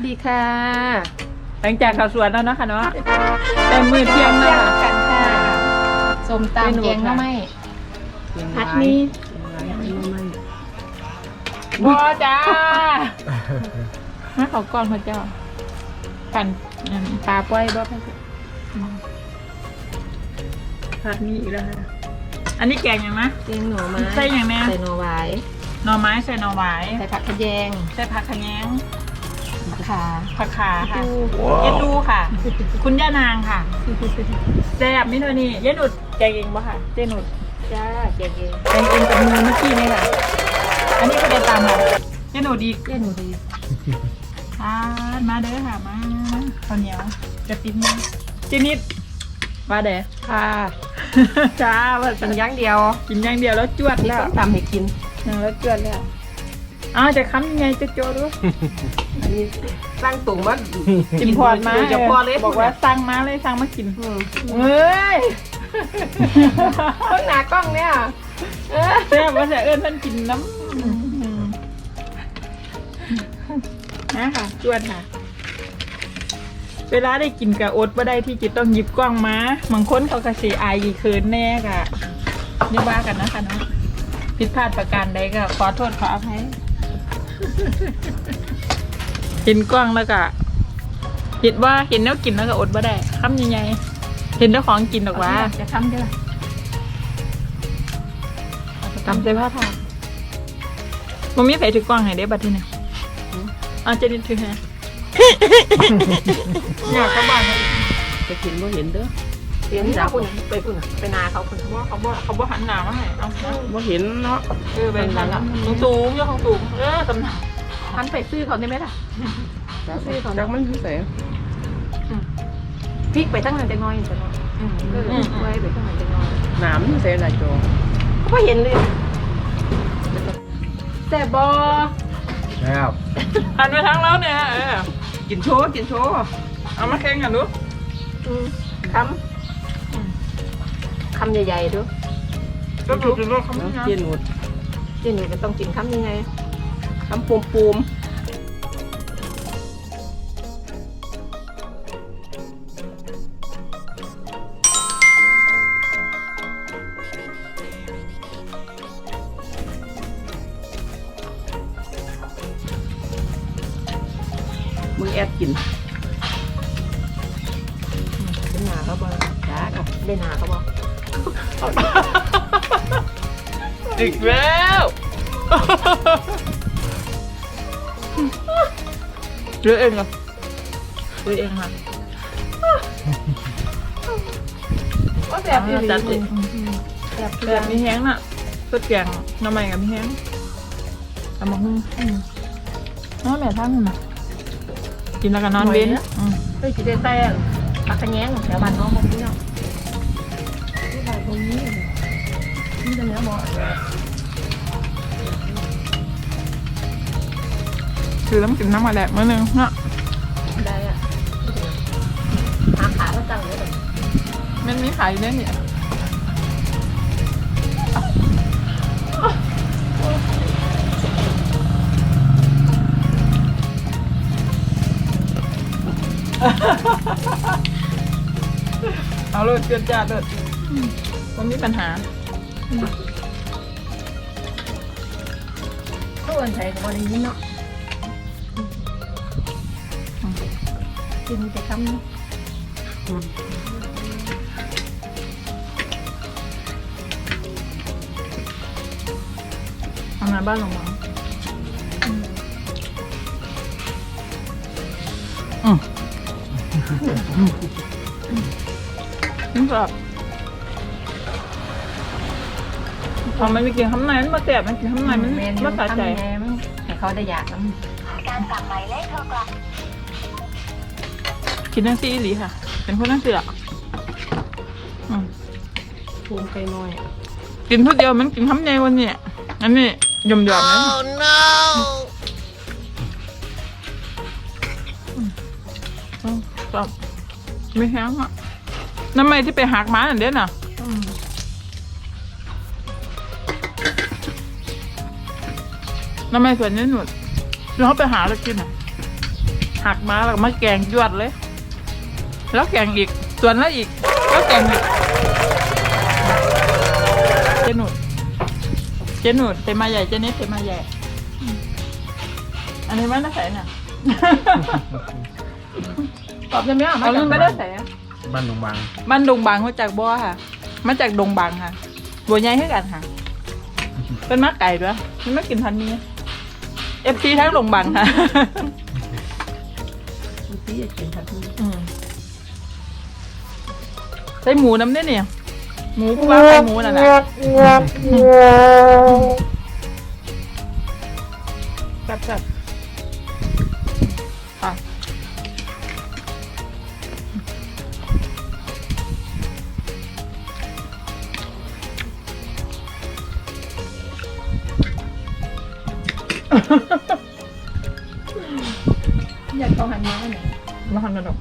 วัสดีค่ะ หลังจากข่าวสวนแล้วเนาะค่ะเนาะเต็มมือเที่ยงแล้วค่ะกันค่ะส้มเป็นหนูตำแกงหน้ำค่ะไม้พัดนี้บัวจ้ามาเขากล้องพระเจ้าปั่นอันปลาป้อยบ่พระเจ้าผัดนี้อีกแล้วค่ะอันนี้แกงยังนะแกงหน่อไม้ใส่อย่างแม่ใส่หน่อไว้หน่อไม้ใส่หน่อไม้ใส่ผักขะแยงใส่ผักขะแยงผัก ขาผักขาค่ะดูเย็ดดูค่ะ คุณย่านางค่ะแซ่บมิเท่านี้เย็ดหนุดแกงเองปะค่ะเจหนุดจ้าแกงเองแกงเองกับมือเมื่อกี้นี่ค่ะ อันนี้ก็ได้ตามค่ะเจหนุดอีกเย็นหนูดีอ่ามาเด้อค่ะมาข้าวเหนียวกระติบมาเจนิดมาเด้อค่ะจ้าว่ากินอย่างเดียว กินอย่างเดียวแล้วจวดมีแล้วส้มตำให้กินนั่งแล้วจวดแล้ว อ้าวจะค้ำยังไงจะโจดูอันนี้สร้างตุ่มว่ากินพอดมาโดยเฉพาะเลยบอกว่าสั่งมาเลยสั่งมากินอืมเอ้ยเพิ่งหนากล้องเนี่ยเออแซ่บว่าจะเอิ้นท่านกินน้ำนะค่ะจวดค่ะ เวลาได้กินกับอดบ่ได้ที่จะต้องหยิบกล้องมาบางคนเขาก็สีอายอีเคินแน่กะนี่ว่ากันนะคะเนาะผิดพลาดประการใดก็ขอโทษขออภัย เห็นกล้องแล้วก็เห็นว่าเห็นแล้วกินแล้วก็อดบ่ได้คำยังไงเห็นเจ้าของกินหรอกว่าจะทำได้ละตำใส่ผ้าผ้ามันมีไผถือกล้องให้ได้บัดทีเนี่ยอาจะดินถือให้อยากกลับบ้านเลยไปกินบ่เห็นเด้อ เสียงจากคุณไปคุณไปนาเขาคุณว่าเขาบ่เขาบ่หันหน้ามาให้เอานะบ่เห็นเนาะเออเป็นทางสูงสูงยกของสูงเออตำหนักพันไปซื้อเขาได้ไหมล่ะซื้อก่อนจักมันอยู่ไสพริกไปตั้งนานจะน้อยจะน้อยอืมเอออืมไว้ไปตั้งนานจะน้อยหนามอยู่ไสล่ะจอเขาไม่เห็นเลยแต่บอแล้วหันไปทางเราเนี่ยเออกินโชว์กินโชว์เอามาแข่งกันดูมคำ คำใหญ่ๆดูก็ดูดูดูเขาไม่เนาะนะกินหมดเจนี่มันต้องกินคำยังไงคำปูมปูมมึ อีกแล้วเรือเองเหรอเรือเองค่ะว่าแบบนี้จัดสิแบบแบบมีแห้งน่ะสุดแกงหน้ำใหม่กับมีแห้งเอามาหุ้มน้องแม่ท่านน่ะกินแล้วก็นอนเว้นอืมเฮ้ยจีได้แต่ปักกระแยงแถวบ้านน้องบอกพี่เนาะ นี่เป็นเนื้อหมอคือต้องกินน้ำมาแหละมื้อนึงเนาะได้อะหาขาก็จังเลยมันมีขายอยู่เนี่ยเนี่ยเอาเลยเกินจ้าเลยมันมีปัญหา ทุกคนใช้กับบริยินเนาะกินแต่คำนี้ทำงานบ้านหลวงหมออืมนี่แบบพอมั นไม่กินข้างในมันมาแสบมันกินข้างในมันเมนมันสะใจแม่มันให้เขาได้อยากน้กินทั้งซี่อีหลีค่ะ เป็นคนทั้งเสือกอืมำภูมิไก่น้อยกินทุกเดียวมันกินข้างในวันเนี้ยอันนี้ยมยอมๆนะอืมครับไม่แห้งอะน้ำไม่ที่ไปหักม้าอันเด่นอะ อืมน้ำไม่ส่วนนี้หนุดแล้วเขาไปหาแล้วกินอะหาหักมาแล้วก็มาแกงยวดเลย แล้วแกงอีกส่วนแล้วอีก แล้วแกงอีก เจหนุดเจหนุดเทมาใหญ่เจนิดเทมาใหญ่อืมอันนี้มันน่าใส่น่ะ ตอบได้ไหมอะอันนี้ไม่ได้ใส่อะบ้านหนองบางมันดงบางมาจากบ่อค่ะ มาจากดงบางค่ะ บัวใหญ่ให้กันค่ะ เป็นมักไก่ด้วยมันไม่กินพันนี้เอฟซีทั้งดงบางค่ะพี่อยากกินผัดนี้อืมใส่หมูน้ำเนี่ยเนี่ยหมูพวกเราใส่หมูน่ะนะจั อยากเอาหันมาไหนมาทำกันดอก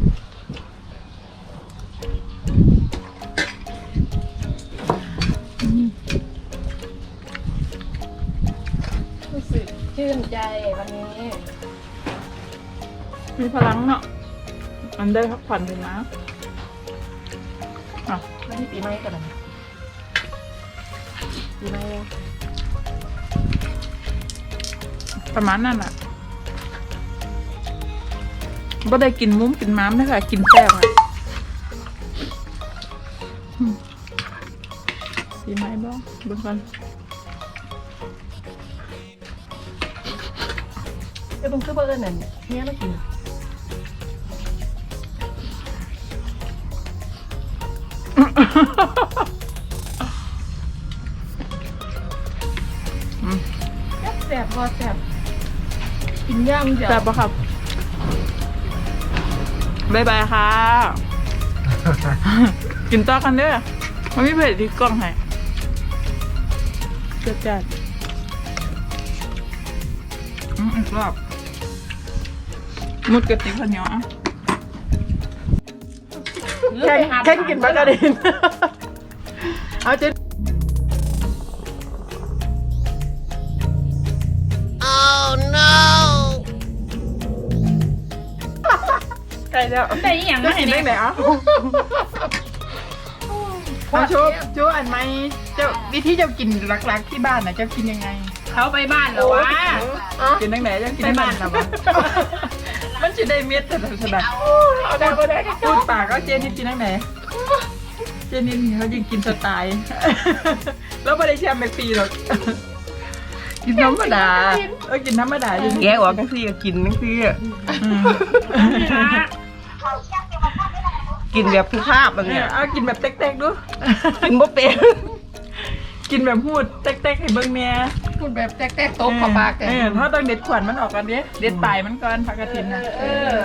รู้สึกชื่นใจวันนี้ มีพลังเนาะ มันได้พักผ่อนถึงนะอะวันนี้ปีใหม่กันนะปีใหม่ ประมาณนั้นอะก็ได้กินมุ้มกินม้ามนะคะกินแซ่บอะอืมดีไหมบ้างเบิ่งก่อนเอ้ยบุ้งคือเบอร์นั่นเนี่ยไม่กินอืมแสบพอแสบ กินย่างเดียวแซ่บปะครับบายบายค่ะ กินต่อกันเด้อมันไม่เผ็ดที่กล้องให้เจ็ดจัดอืมอีกรอบมุดกระติกข้าวเหนียวอะแข่งแข่งกินบักกะดิน เอาเจ๊ ไก่แล้วแต่อีหยังจะเห็นได้ไหนอะเอาโชว์โชว์อันไหมเจ้าวิธีเจ้ากินหลักๆที่บ้านน่ะเจ้ากินยังไงเขาไปบ้านแล้ววะ กินตั้งไหนเจ้ากินไปบ้านหรอวะมันจะได้เม็ดแต่สนักเอาได้ก็ได้พูดปากก็เจนิดกินตั้งไหนเจนิดเขายังกินสไตล์แล้วไม่ได้แชมป์แม็กปีหรอกกินธรรมดาเออกินธรรมดาจริงแกะออกจังซี่ก็กินจังซี่อะ อืม กินแบบผู้ภาพอันเนี่เนี้ยยเอากินแบบเต๊กๆดู กินบ่เป็นกินแบบพูดเต๊กๆให้เบิ่งเนี่ยพูดแบบแตกๆโต๊ะเข้าปากกันเออถ้าต้องเด็ดขวัญมันออกกันเด้เด็ดปลายมันก่อนผักกระถินนะเออ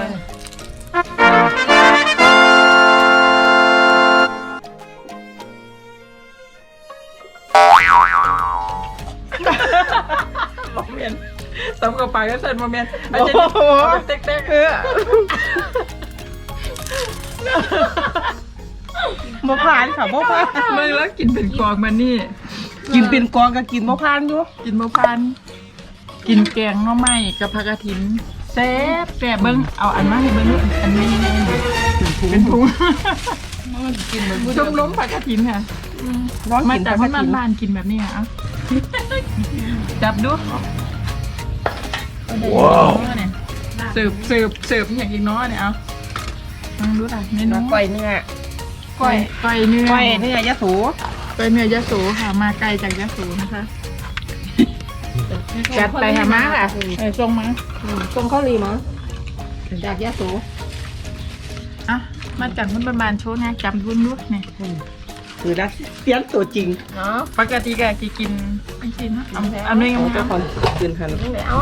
โมเมนสำกับปลายก็เสร็จโมเมนอาจจะเต๊กๆเออ บ่ผ่านค่ะบ่ผ่านมึงแล้วกินเป็นกองมันนี่ กินเป็นกองก็กินบ่ผ่านอยู่กินมะพร้านกินแกงหน่อไม้กับผักกระถินแซ่บแซ่บเบิ้งเอาอันมาให้เบิ้งดูอันนี้แน่ๆเป็นถุงชมล้มผักกระถินค่ะน้องมากินจากผับ้ากนกะทินบ้านๆกินแบบนี้อะเอาจับดูว้าวเสิร์ฟเสิร์ฟเสิร์ฟอย่างอีกเน้อยเนี่ยเอา ลองดูล่ะเมนูก้อยเนื้อก้อยก้อยเนื้อก้อยเนื้อยะโสก้อยเนื้อยะโสค่ะ มาไกลจากยะโสนะคะจัดไปค่ะมาค่ะเออส่งมาตรงข้าวรีมั้งจากยะโสอะมาจากมันประมาณโชว์ไงจำรุ่นรุ่นเนี่ยคือรักเสียงตัวจริงเนาะปกติแกกี่กินไม่กินนะเอาอันนี้เอางาเจ้ามของคืนหันนี่ไหนเอา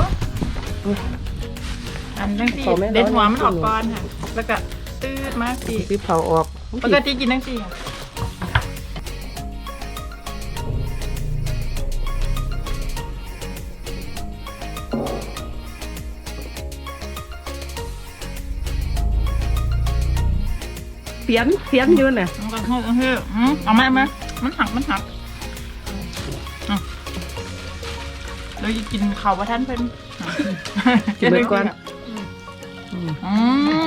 อันทั้งที่ขอไม่ร้อนเด็ดหัวมันออกก่อนค่ะแล้วก็ ตืดมากสิที่เผาออกปกติกินทั้งสี่ค่ะเสียนเสียนอยู่น่ะมันก็เฮ้ยเฮ้ยอืมเอาไหมเอาไหมมันหักมันหักอะเราจะกินข้าวว่าท่านเพิ่นกินไปก่อนอือื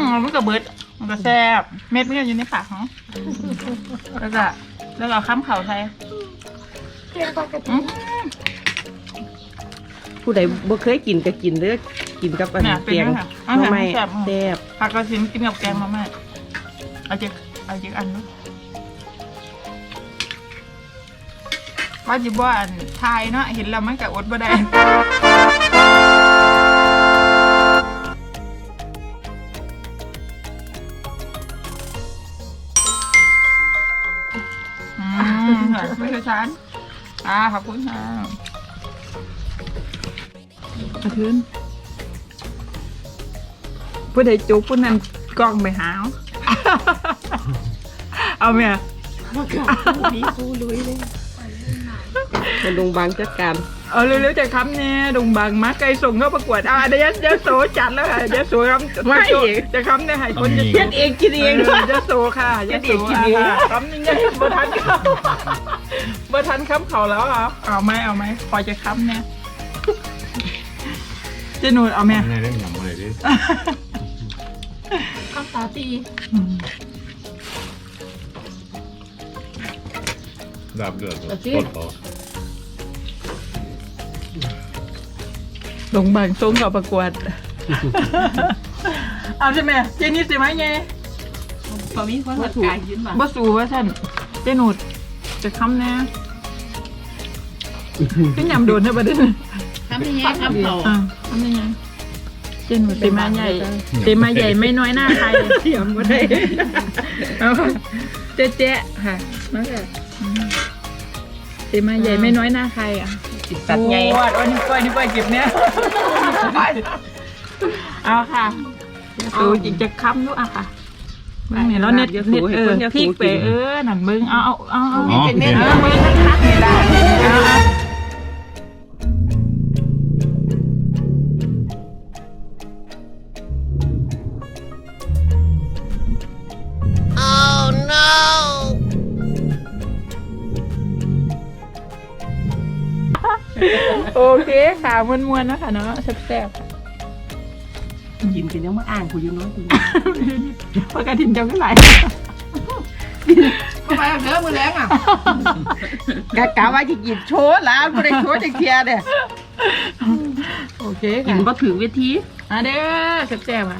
มมันก็เบิด มันก็แซ่บเม็ดมันก็อยู่ในปากของแล้วก็แล้วก็ข้ามเข่าใส่เรียกว่ากะอืทิมผู้ใดบ่เคยกินก็กินเด้อกินกับอันเนี่ยเป็นแกงไงคะอาหารหน่อไม้แซ่บแซ่บผักกระสินกินกับแกงมาแม่เอาเจ๊กเอาเจ๊กอันนู้นว่าจิบ่อันทายเนาะเห็นแล้วมันก็อดบ่ได้ ไม่ใช่ฉันอ่าขอบคุณค่ะกระเทือนผู้ใดจุกผู้นั้นกล้องไปหาเอาเอาเมียมีฟูลุยเลย เป็นโรงพยาบาลจัดการเอาเร็วๆจะคำเนี่ยดงบังมาไกลส่งเข้าประกวดอ่าเดี๋ยวเดี๋ยวโสจัดแล้วค่ะเดี๋ยวโสคำไม่จะคำเนี่ยให้คนจะเฮ็ดเองกินเองเออเดี๋ยวโสค่ะเดี๋ยวโสเฮ็ดเองกินเองค่ะคำนี้ยังบ่ทันเขาบ่ทันคำเขาแล้วเหรอเอาไหมเอาไหมพอจะคำเนี่ยเจนูนเอาไหมทำไงได้อย่างไรดิข้าวสาตี ดาบเดือดกดต่อดงบังส่งเข้าประกวด เอาใช่ไหมเจนี่สิไหมไงพอมีคนหัดกายยืนมาบ่สูว่าท่านเจนูดจะคำแน่ก็ยำโดนให้ประเด็นทำยังไงทำเขาอ่าทำยังไงเจนูดเตมาใหญ่เตมาใหญ่ไม่น้อยหน้าใครเทียมบ่ได้เอาค่ะเจ๊เจ๊ค่ะนั่นแหละอืมเตมาใหญ่ไม่น้อยหน้าใครอะตัดไงโอ้ยอันนี้ก้อยนี่ก้อยเก็บเนี่ยเอาค่ะสูจิจะค้ำลูกอะค่ะเบิ่งนี่แล้วเน็ตเน็ตเออพริกไปเออนั่นเบิ้งเอาเอาเอาเอาอ๋อเป็นเม็ดเออเบิ้งคักๆนี่ได้ โอเคค่ะมวนๆนะคะเนาะแซ่บๆค่ะกินกันยังมาอ่างกูอยู่น้อยกูปกติเจ้าก็ไหลทำไมเนื้อมือแรงอะกะกะว่าจะกินโชว์หลานบ่ได้โชว์จักเทียเด้อโอเคกิค่ะนบ่ถึงเวทีอะเด้อแซ่บๆค่ะ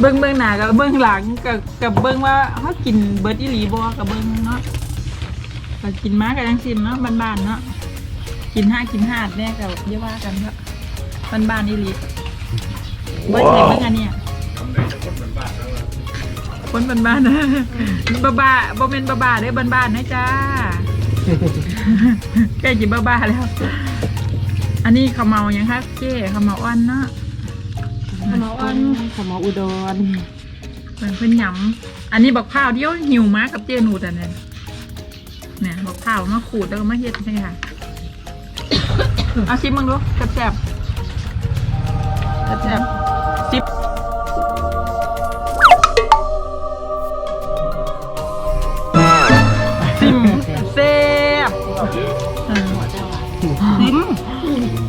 เบิ้งเบิ้งหน้ากับเบิ้งหลังกับกับเบิ้งว่าเขากินเบิร์ดอีหลีบ่กับเบิ้งเนาะก็กินมากับยังซิมเนาะบ้านๆเนาะกินห้ากินห้าดเนี่ยกับเยาว่ากันครับบ้านๆอีหลีเบิ้งเห็นเบิ้งอันเนี้ยคนบ้านๆนะบ้าบ้าๆบ่เป็นบ้าบ้าๆเด้อบ้านๆนะจ้าใกล้จิบ้าบ้าๆแล้ว อันนี้ขาวเมายังคะเจ้ขาวเมาอ้อนเนาะ ขนมอ่อนขมอุดรเหมือนเพิ่นหยำอันนี้บักพร้าวเดียวหิวมากับเจนูแต่เนี่ยเนี่ยบักพร้าวมาขูดแล้วก็มาเฮ็ดใช่ค่ะเอาชิมมึงดูแซ่บๆแซ่บๆซิปซิมแซ่บเออซิม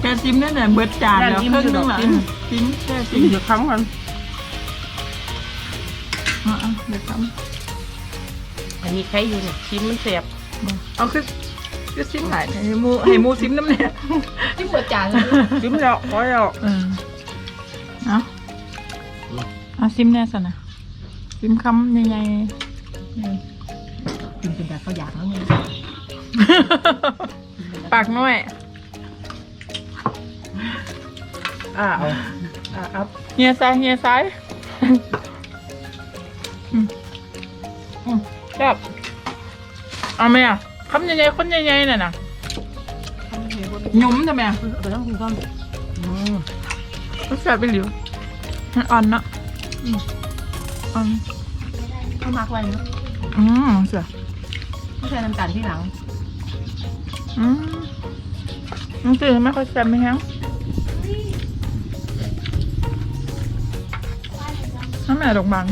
แกซิมนั่นแหละเบิดจานแล้วครึ่งนึงเหรอ ซิมแค่ซิมเดี๋ยวครั้งก่อนอะๆเดี๋ยวทอันนี้ใครอยู่เนี่ยชิมมันแซ่บำเอาคือคือซิมหลายให้หมูให้หมูซิมน้ำเนี่ยที่เปิดจานเลยชิมแล้วพอแล้วเออเอาเอาซิมแน่สนะซิมคำยังไงกินเป็นแบบเขาอยากแล้วไงปากน้อยอ้าวอ่า อัพเฮียซ้ายเฮียซ้ายอืมอืมแบบเอาไหมอะคำยังไงคนยังไงน่ะนะหยุ่มทำไมอะไปต้องกินก้อนรสชาติเป็นหลิวมันอ่อนเนาะอืมอ่อนข้าวมักไว้เนาะอืมเสียไม่ใช่น้ำตาลที่หลังอืมมันตื่นไม่ค่อยแซ่บไหมฮะ น้ำแม่ดงบัง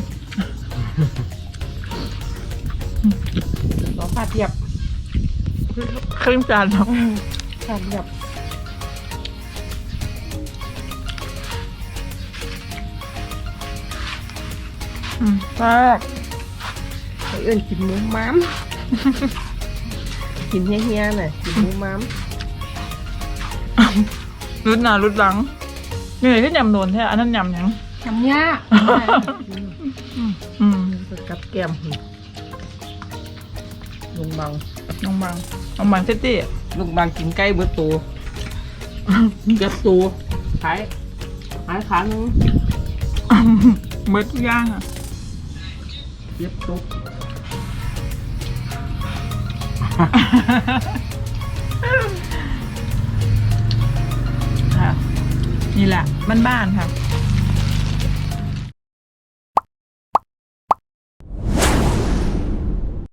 สองผัดเทียบครึ่งจานครับผัดเทียบอืมแซ่ไปเอื้นกินหมูม้ามกินเฮี้ยๆหน่อยกินหมูม้ามรุดหน้ารุดหลังนี่ไหนที่ยำโดนแท้อันนั้นยำยัง ทำยากอืมกับแก้มลุงบังน้องบางน้องบางเซตตี้ลุงบังกินไก่เบิดตัวเกับตัวขายขายขาหนึงเบิดทุกอย่างอะเก็บตัวค่ะนี่แหละบ้านๆค่ะ